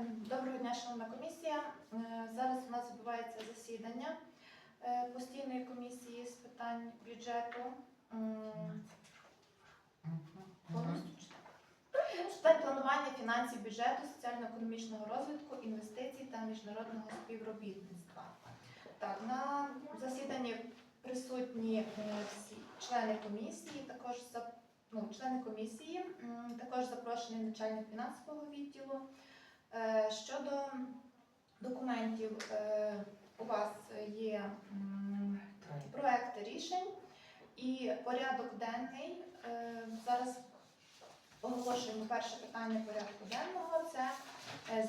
Е, Доброго дня, шановна комісія. Е, Зараз у нас відбувається засідання е, постійної комісії з питань бюджету. Питань планування фінансів бюджету, соціально-економічного розвитку, інвестицій та міжнародного співробітництва. Так, на засіданні присутні е, всі члени комісії, також ну, члени комісії, також запрошений начальник фінансового відділу. Е, Щодо документів, е, у вас є проекти рішень і порядок денний. Е, Зараз оголошуємо перше питання порядку денного. Це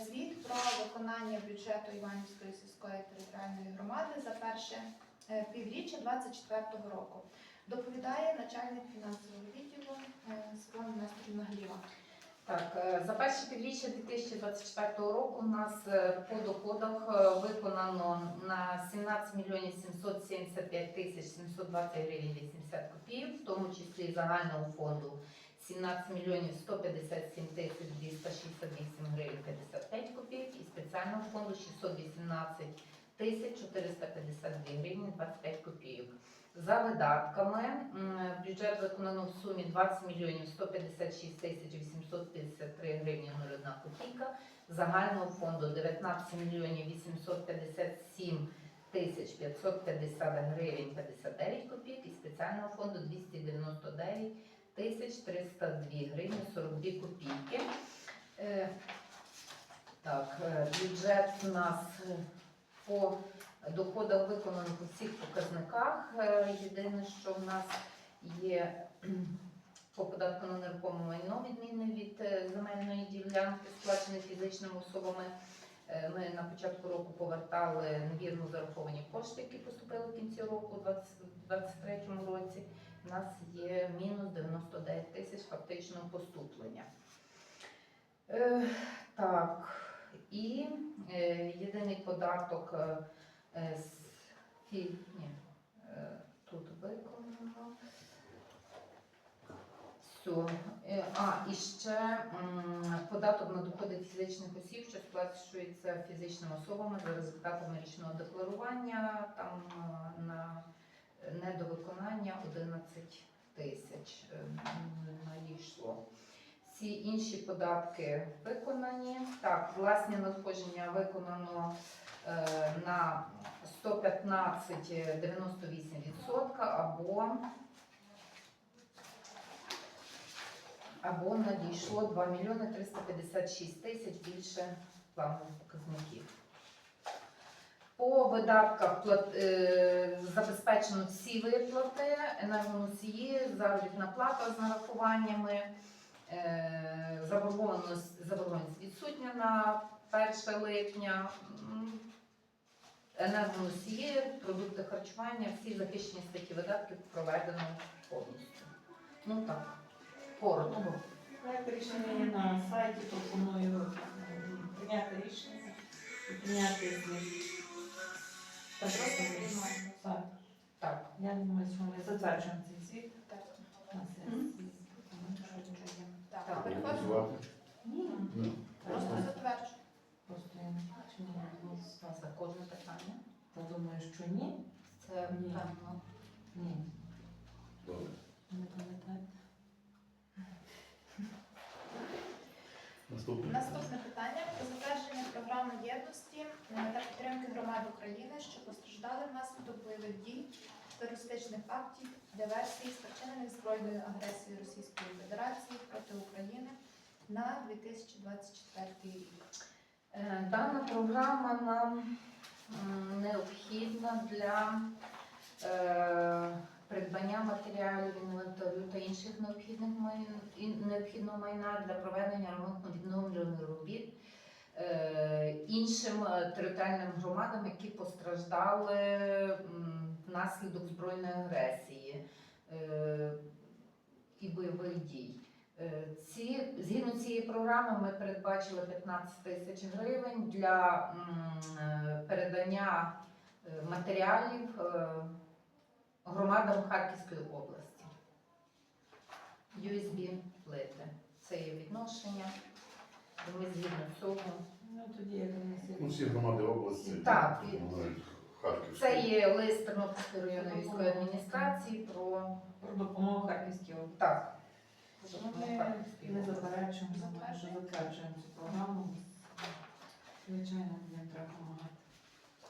звіт про виконання бюджету Іванівської сільської територіальної громади за перше півріччя 2024 року. Доповідає начальник фінансового відділу Світлана Несторівна Гліва. Так, е, за перше півріччя 2024 року у нас е, по доходах е, виконано на 17 мільйонів 775 тисяч 720 гривень 80 копійок, в тому числі загального фонду 17 мільйонів 157 тисяч 268 гривень 55 копійок і спеціального фонду 618 тисяч 452 гривні 25 копійок. За видатками бюджет виконано в сумі 20 мільйонів 156 тисяч 853 гривні 01 копійка. Загального фонду 19 мільйонів 857 тисяч 550 гривень 59 копійок і спеціального фонду 299 тисяч 302 гривні 42 копійки. Е, Так, е, бюджет у нас е, по доходах виконано по всіх показниках. Е, Єдине, що в нас є по податку на нерухоме майно відмінне від е, земельної ділянки, сплаченої фізичними особами. Е, Ми на початку року повертали невірно зараховані кошти, які поступили в кінці року, у 2023 році. У нас є мінус 99 тисяч фактичного поступлення. Е, Так, і е, єдиний податок е, е. Ні, тут виконано. Все. А, і ще податок на доходи фізичних осіб, що сплачується фізичними особами за результатами річного декларування, там на недовиконання 11 тисяч надійшло. Всі інші податки виконані. Так, власні надходження виконано е, на 115,98% або, або надійшло 2 мільйони 356 тисяч більше планових показників. По видатках плат- е, забезпечено всі виплати, енергоносії, заробітна плата з нарахуваннями, заборгованість, заборгованість відсутня на 1 липня, енергоносії, продукти харчування, всі захищені статті видатків проведено повністю. Ну так, коротко. Проект рішення є на сайті, пропоную прийняти рішення прийняти звіт. Та просто приймаємо. Так, Так. я думаю, що ми затверджуємо цей звіт Так. Так. Ні. Просто затверджую. просто я не бачу. За кожне питання. Та думаю, що ні. Це Ні. певно. Ні, Добре. не пам'ятаю. Наступне. Наступне питання про затвердження програми єдності та підтримки громад України, що постраждали внаслідок бойових дій, терористичних актів, диверсій, спричинених збройною агресією Російської Федерації проти України на 2024 рік. Е, Дана програма нам необхідна для е, придбання матеріалів, інвентарю та інших необхідних необхідного майна для проведення ремонтно-відновлювальних робіт е, іншим територіальним громадам, які постраждали внаслідок збройної агресії е, і бойових дій. Е, Ці, згідно цієї програми ми передбачили 15 тисяч гривень для м, е, передання матеріалів громадам Харківської області. USB плити. Це є відношення. Ми згідно цього. Ну тоді як вони Ну, всі громади області. Так. ну, Це є лист Тернопільської районної військової адміністрації про про допомогу Харківській області. так. Ми не заперечуємо, ми вже затверджуємо цю програму. Звичайно, не треба допомагати.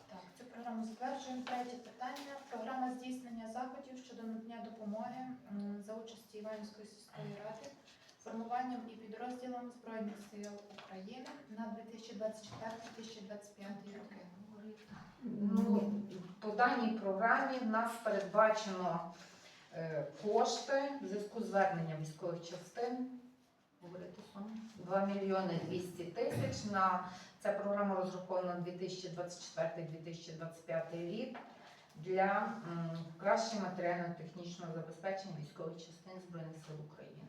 Так, цю програму затверджуємо. Третє питання. Програма здійснення заходів щодо надання допомоги м, за участі Іванівської сільської ради формуванням і підрозділом Збройних сил України на 2024-2025 роки. Ну, по даній програмі в нас передбачено е, кошти в зв'язку з зверненням військових частин. Говорити суму? 2 мільйони 200 тисяч. На ця програма розрахована на 2024-2025 рік для покращення матеріально-технічного забезпечення військових частин Збройних сил України.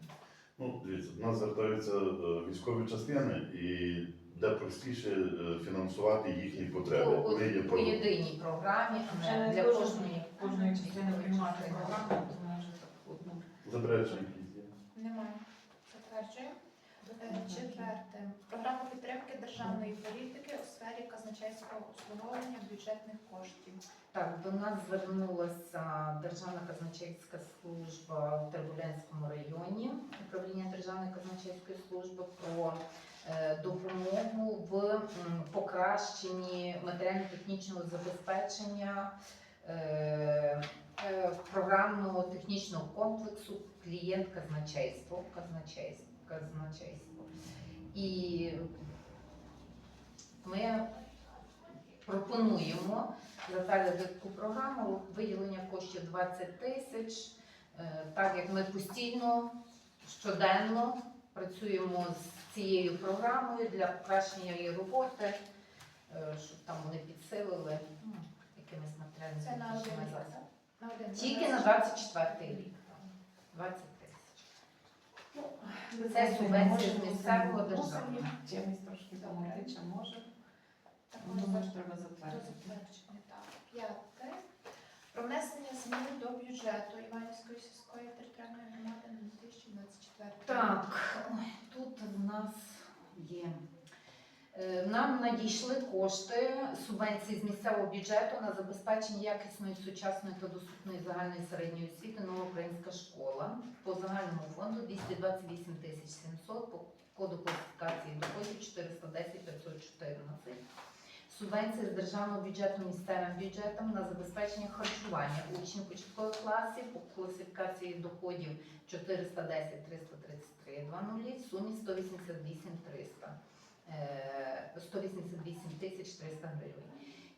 Ну, дивіться, до нас звертаються е, військові частини і де простіше е, фінансувати їхні потреби. По, Коли є по єдиній програмі, а не для кожної Кожної частини приймати програму, то ми так одну. Заперечення якісь є? Немає. Затверджуємо. Е, Четверте. Програма підтримки державної політики у сфері казначейського обслуговування бюджетних коштів. Так, до нас звернулася Державна казначейська служба в Тербулянському районі, управління Державної казначейської служби про допомогу в покращенні матеріально-технічного забезпечення е, е, програмного технічного комплексу клієнт казначейство, казначейство, казначейство. І ми пропонуємо затвердити таку програму виділення коштів 20 тисяч. Е, Так як ми постійно щоденно працюємо з цією програмою для покращення її роботи, е, щоб там вони підсилили ну, якимись матеріальними Це на один рік, засобами. так? Тільки на 24 рік. 20 тисяч. Це субвенція з місцевого державного. Чимось трошки допомогти, чи може. Так, Ну, що треба затвердити. П'яте. Про внесення змін до бюджету Іванівської сільської територіальної громади на 2024 Так, тут в нас є. Е, Нам надійшли кошти субвенції з місцевого бюджету на забезпечення якісної, сучасної та доступної загальної середньої освіти нова українська школа по загальному фонду 228 тисяч 700, по коду класифікації доходів 410 514. Субвенція з державного бюджету місцевим бюджетом на забезпечення харчування учнів початкових класів по класифікації доходів 410 333 20 в сумі 188 300. е, 188 тисяч 300 гривень.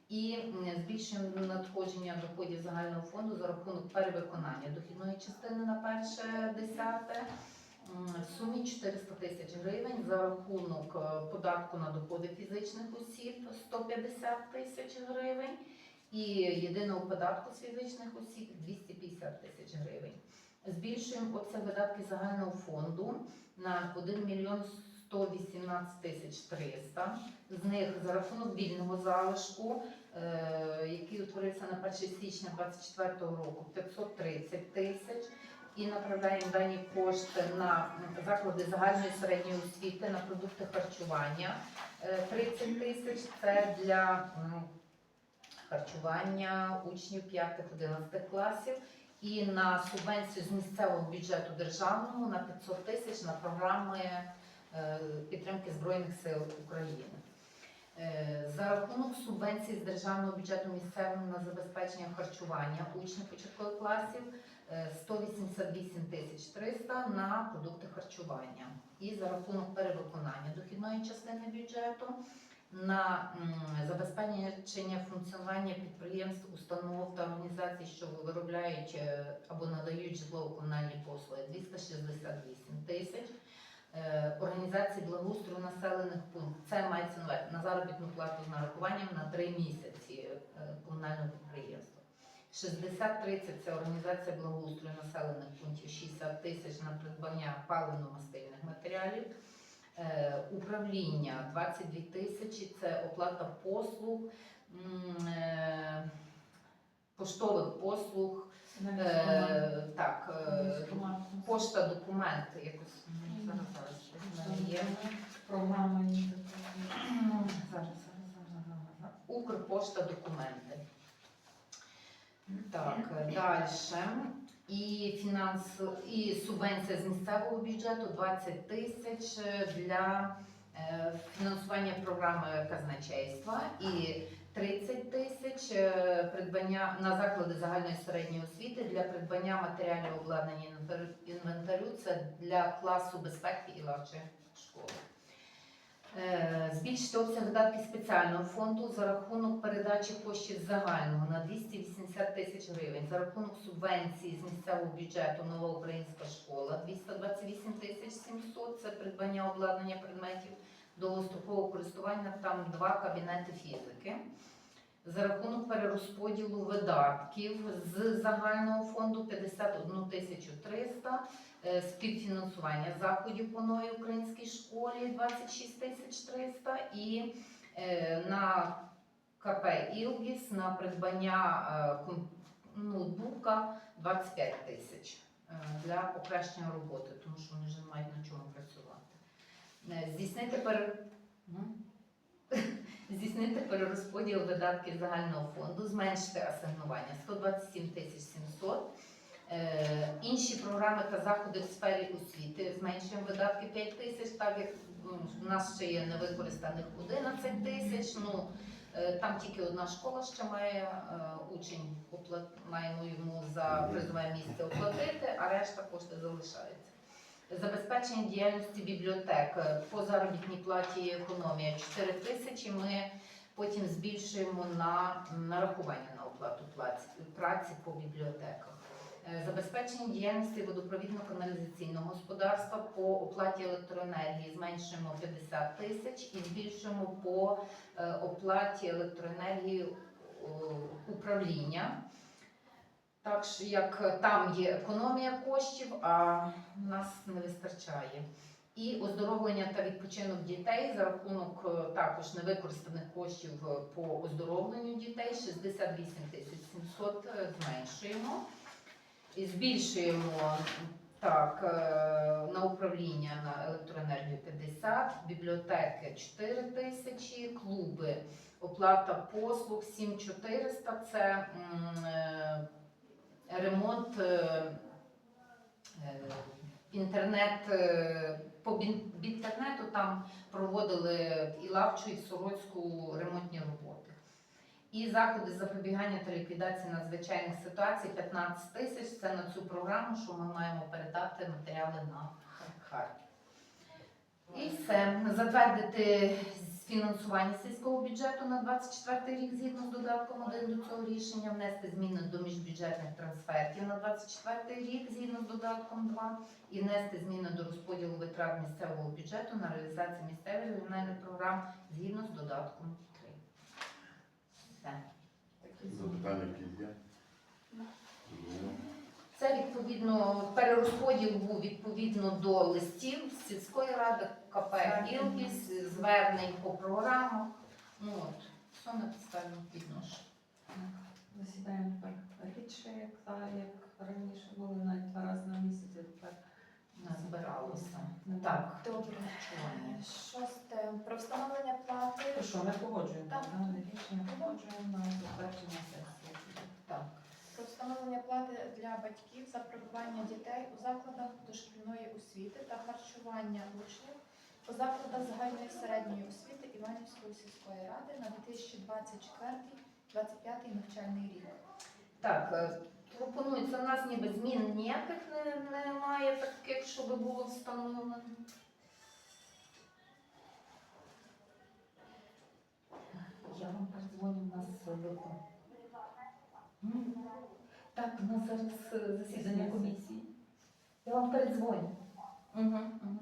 І збільшуємо надходження доходів загального фонду за рахунок перевиконання дохідної частини на перше десяте в сумі 400 тисяч гривень за рахунок е, податку на доходи фізичних осіб 150 тисяч гривень і єдиного податку з фізичних осіб 250 тисяч гривень. Збільшуємо обсяг видатків загального фонду на 1 мільйон 118 тисяч 300. З них за рахунок вільного залишку, е, який утворився на 1 січня 2024 року, 530 тисяч. І направляємо дані кошти на заклади загальної середньої освіти на продукти харчування е, 30 тисяч. Це для харчування учнів 5-11 класів. І на субвенцію з місцевого бюджету державного на 500 тисяч на програми е, підтримки Збройних сил України. Е, За рахунок субвенції з державного бюджету місцевим на забезпечення харчування учнів початкових класів е, 188 тисяч 300 на продукти харчування. І за рахунок перевиконання дохідної частини бюджету на забезпечення функціонування підприємств, установ та організацій, що виробляють е, або надають житлово-комунальні послуги 268 тисяч. Е, Організації благоустрою населених пунктів. Це мається на заробітну плату з нарахуванням на 3 місяці е, комунального підприємства. 60-30 це організація благоустрою населених пунктів, 60 тисяч на придбання паливно-мастильних матеріалів. Е, Управління 22 тисячі це оплата послуг, е, поштових послуг, е, так, пошта документ якось зараз зараз є. програма. Зараз, зараз, зараз, зараз, зараз. Укрпошта документи. Так, далі. І фінанс, і субвенція з місцевого бюджету 20 тисяч для е, фінансування програми казначейства і 30 тисяч е, придбання на заклади загальної середньої освіти для придбання матеріального обладнання інвентарю-. Це для класу безпеки і лавчої школи. Е, Збільшити обсяг видатків спеціального фонду за рахунок передачі коштів загального на 280 тисяч гривень, за рахунок субвенції з місцевого бюджету Нова Українська школа 228 тисяч 700, це придбання обладнання предметів довгострокового користування, там два кабінети фізики. За рахунок перерозподілу видатків з загального фонду 51 тисячу 300, е, співфінансування заходів по новій українській школі 26 тисяч 300 і е, на КП Ілгіс на придбання е, ноутбука 25 тисяч для покращення роботи, тому що вони вже не мають на чому працювати. Здійснити пере... Здійснити перерозподіл видатків загального фонду, зменшити асигнування 127 тисяч 700. Е, інші програми та заходи в сфері освіти зменшуємо видатки 5 тисяч, так як м, в нас ще є невикористаних 11 тисяч. Ну, е, там тільки одна школа ще має е, учень, маємо йому за призове місце оплатити, а решта кошти залишаються. Забезпечення діяльності бібліотек е, по заробітній платі економія 4 тисячі. Ми потім збільшуємо на нарахування на оплату праці, по бібліотеках. Е, Забезпечення діяльності водопровідно-каналізаційного господарства по оплаті електроенергії зменшуємо 50 тисяч і збільшуємо по е, оплаті електроенергії управління. Так що як там є економія коштів, а нас не вистачає. І оздоровлення та відпочинок дітей за рахунок е, також невикористаних коштів е, по оздоровленню дітей 68 тисяч 700 е, зменшуємо. І збільшуємо так, е, на управління на електроенергію 50, бібліотеки 4 тисячі, клуби, оплата послуг 7400, це е, ремонт е, е, інтернет, е, по інтернету там проводили і Лавчу, і Сороцьку ремонтні роботи. І заходи запобігання та ліквідації надзвичайних ситуацій 15 тисяч. Це на цю програму, що ми маємо передати матеріали на Харків. І все. Затвердити фінансування сільського бюджету на 24 рік згідно з додатком 1 до цього рішення, внести зміни до міжбюджетних трансфертів на 24 рік згідно з додатком 2 і внести зміни до розподілу витрат місцевого бюджету на реалізацію місцевих регіональних програм згідно з додатком 3. Все. Запитання які є? Це відповідно перерозподіл був відповідно до листів сільської ради КП Ілкіс, звернень по програмах. Ну от, все на підставі відношення. Засідаємо тепер рідше, як, та- як раніше було, навіть два рази на місяць, а тепер Назбиралося. Так, Добре. Шосте. Про встановлення плати. Що, ми погоджуємо, Так. да? рішення погоджуємо на затвердження сесії. Так. Про встановлення плати для батьків за перебування дітей у закладах дошкільної освіти та харчування учнів у закладах загальної середньої освіти Іванівської сільської ради на 2024-2025 навчальний рік. Так, е, пропонується, у нас ніби змін ніяких не- немає, таких, щоб було встановлено. Я вам передзвоню, у нас? Так, у нас зараз е, засідання комісії. Я вам передзвоню. Угу, угу.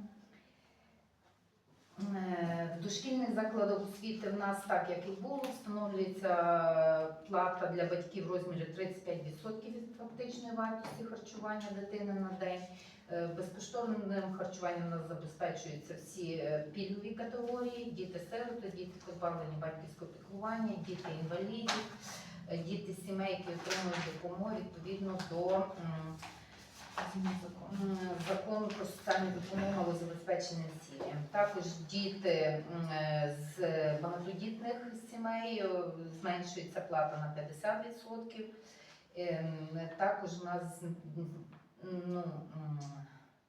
В дошкільних закладах освіти в нас так, як і було, встановлюється плата для батьків в розмірі 35% від фактичної вартості харчування дитини на день. Е, Безкоштовним харчуванням у нас забезпечуються всі пільгові категорії: діти-сироти, діти позбавлені батьківського піклування, діти інвалідів, діти сімей, які отримують допомогу відповідно до закону. Про соціальну допомогу або забезпечення сім'ям. Також діти е, з багатодітних сімей е, зменшується плата на 50%. Ем, Також у нас ну,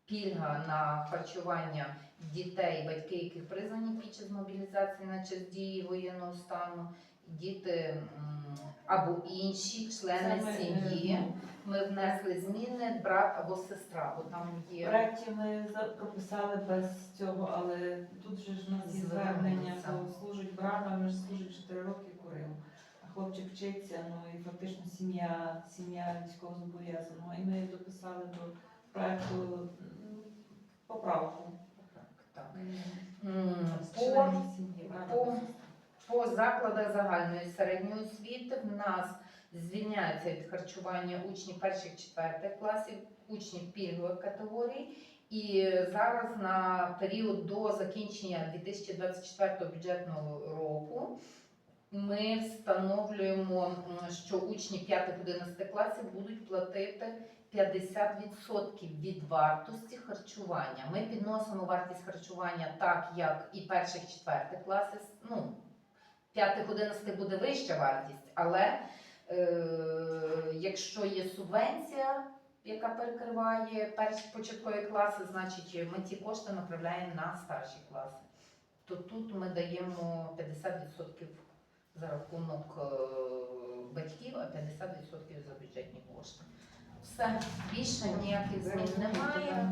пільга на харчування дітей, батьки, яких призвані під час мобілізації на час дії воєнного стану, діти або інші члени Саме, е, сім'ї. ну, Ми внесли зміни брат або сестра, бо там є проекті ми прописали без цього, але тут же ж у нас є звернення, бо служить брат, а ми ж служить 4 роки курив. А хлопчик вчиться, ну і фактично сім'я, сім'я військово зобов'язаного. І ми дописали до проекту поправку. так. З По, по-. По закладах загальної середньої освіти в нас звільняються від харчування учні перших четвертих класів, учні пільгових категорій. І зараз на період до закінчення 2024 бюджетного року ми встановлюємо, що учні 5-11 класів будуть платити 50% від вартості харчування. Ми підносимо вартість харчування так, як і перших четвертих класів. Ну, 5-11 буде вища вартість, але е, якщо є субвенція, яка перекриває перші початкові класи, значить ми ці кошти направляємо на старші класи. То тут ми даємо 50% за рахунок е, батьків, а 50% за бюджетні кошти. Все, більше ніяких змін немає.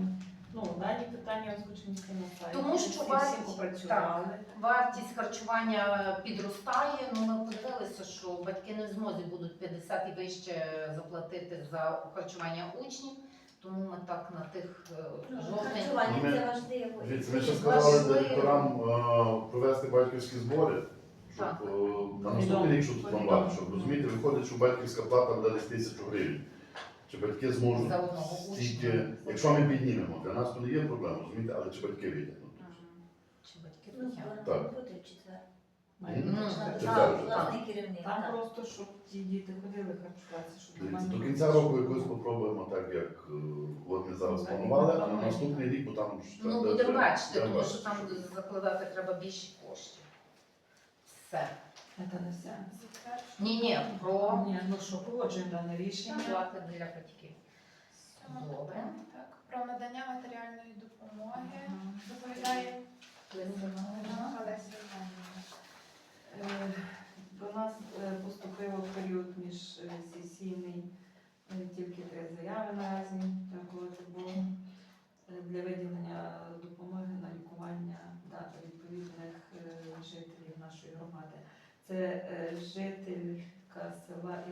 Ну, дані питання озвучені на сайті. Тому що Всі- вартість- попрацювали. Вартість харчування підростає. Ну ми подивилися, що батьки не в змозі будуть 50 і вище заплатити за харчування учнів. Тому ми так на тих е, жовтень. Харчування Ми- це важливо. Дивіться, ми ще сказали директорам е, провести батьківські збори, щоб Так. е, на наступний рік щось планувати, щоб розумієте, виходить, що батьківська плата буде десь тисячу гривень. Чи батьки зможуть За одного стільки, якщо ми піднімемо, для нас то не є проблема, розумієте, але чи батьки витягнуть? Чи батьки Ну, Так. Ну, бути Так, так, Власний керівник. Там так. просто, щоб ті діти ходили харчуватися, щоб Дивіться, до кінця року якось попробуємо так, як е, от ми зараз Ну, планували, а на наступний рік, бо там ж Ну треба будемо бачити, тому що там закладати треба більше коштів. Все. Це не все. Ні, ні, про Ні, ну що, погоджуємо дане рішення. плати для батьків. Добре. Так, про надання матеріальної допомоги доповідає Олеся Іванівна. Е, До нас е, поступило в період між е, сесійний е, тільки три заяви наразі, дякувати Богу, е, для виділення допомоги на лікування да, відповідних е, жителів нашої громади. Це е, жителька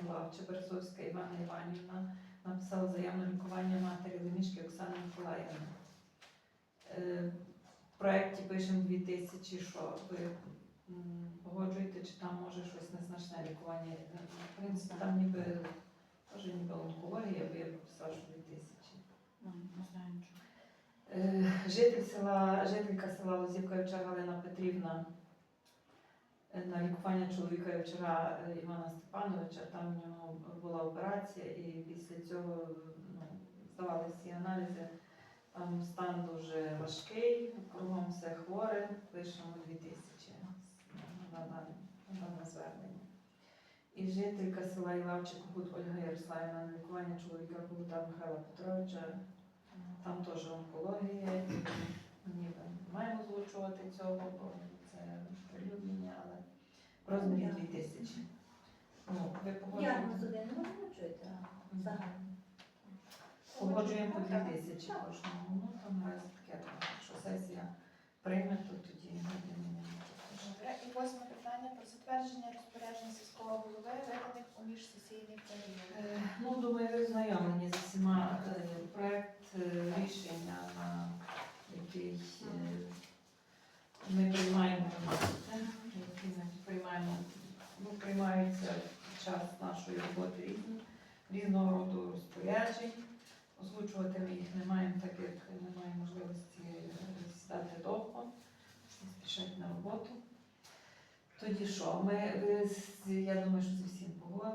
села Ілавче Івана Іванівна написала заяву на лікування матері Лемішки Оксани Миколаївни. Е, В проєкті пишемо 2000, що ви погоджуєте, чи там може щось незначне лікування. В принципі, там ніби теж ніби онкологія, бо я прописала, що 2000. Не знаю нічого. Е, Житель села, жителька села Лозівка Галина Петрівна на лікування чоловіка Івчара е, Івана Степановича. Там в нього була операція, і після цього ну, здавалися всі аналізи. Там стан дуже важкий, кругом все хворе, пишемо 2000 на, на звернення. І жителька села Ілавчик Кут Ольга Ярославівна на лікування чоловіка Кута Михайла Петровича. Там теж онкологія, ніби не маємо озвучувати цього, бо це прилюднення, але в розмірі 2000. Ну, ви Діагноз погоджуєте? один не озвучуєте, а загально. Погоджуємо по 2000 кожному. Ну, там наразі таке, якщо сесія прийме, то тоді виділення. Добре. І восьме питання про затвердження розпоряджень сільського голови, виданих у міжсесійний період. Е, Ну, думаю, ви знайомлені з усіма е, проект е, рішення, на який е, ми приймаємо приймаємо, ну, приймаються під час нашої роботи різні, різного роду розпоряджень. Озвучувати ми їх не маємо, так як немає можливості е, сідати довго, всі спішать на роботу. Тоді що? Ми, я думаю, що з усім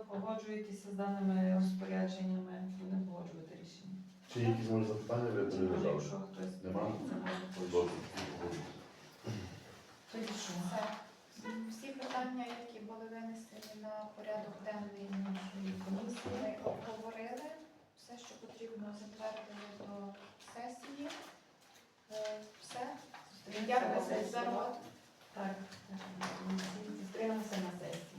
погоджуєтеся з даними розпорядженнями, будемо погоджувати рішення. Чи є якісь може запитання, ви Може, якщо хтось Нема? це може хоче. Тоді що? Всі питання, які були винесені на порядок денний нашої комісії, ми обговорили. Все, що потрібно, затвердили до сесії. Е, Все. Дякую за роботу. Так, зустрінемося на сесії.